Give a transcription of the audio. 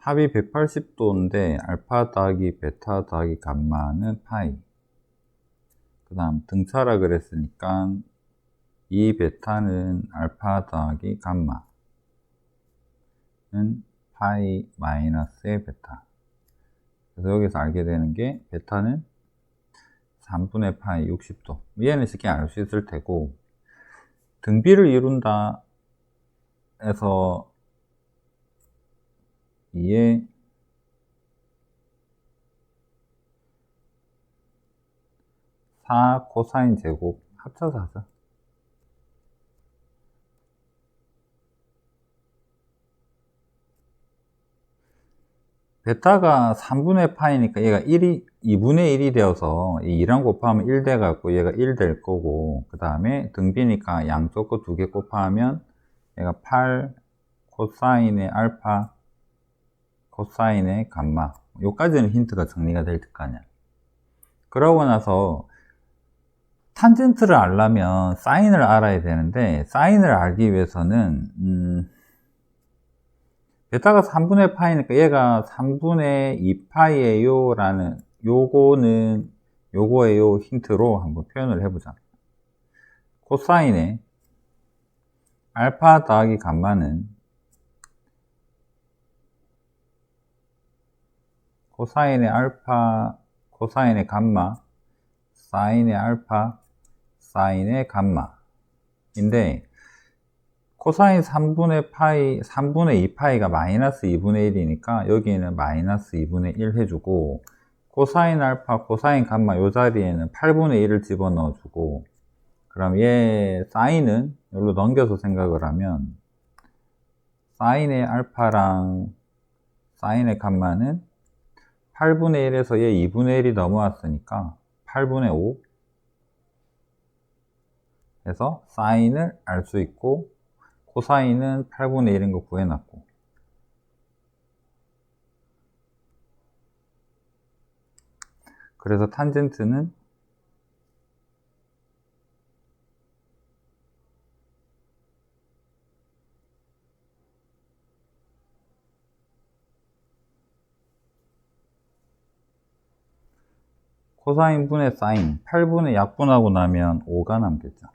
합이 180도인데 알파 더하기 베타 더하기 감마는 파이. 그 다음 등차라 그랬으니까 이 베타는 알파 더하기 감마는 파이 마이너스의 베타. 그래서 여기서 알게 되는 게 베타는 3분의 파이 60도. 얘는 쉽게 알 수 있을 테고 등비를 이룬다 해서 2에 4 코사인 제곱 합쳐서 하자. 베타가 3분의 파이니까 얘가 1이 2분의 1이 되어서 이 2랑 곱하면 1 돼갖고 얘가 1 될 거고 그 다음에 등비니까 양쪽 거 두 개 곱하면 얘가 8 코사인의 알파 코사인의 감마. 요까지는 힌트가 정리가 될거 아니야 그러고 나서 탄젠트를 알려면 사인을 알아야 되는데 사인을 알기 위해서는 음, 베타가 3분의 파이니까 얘가 3분의 2파이에요 라는 요거는 요거에요 힌트로 한번 표현을 해보자. 코사인의 알파 더하기 감마는 코사인의 알파 코사인의 감마 사인의 알파 사인의 감마인데 코사인 3분의 파이 3분의 2파이가 마이너스 2분의 1이니까 여기에는 마이너스 2분의 1 해주고 코사인 알파 코사인 감마 요 자리에는 8분의 1을 집어넣어 주고 그럼 얘 사인은 여기로 넘겨서 생각을 하면 사인의 알파랑 사인의 감마는 8분의 1에서 얘 2분의 1이 넘어왔으니까 8분의 5 해서 사인을 알 수 있고 코사인은 8분의 1인 거 구해놨고. 그래서 탄젠트는 코사인 분의 사인 8분의 약분하고 나면 5가 남겠죠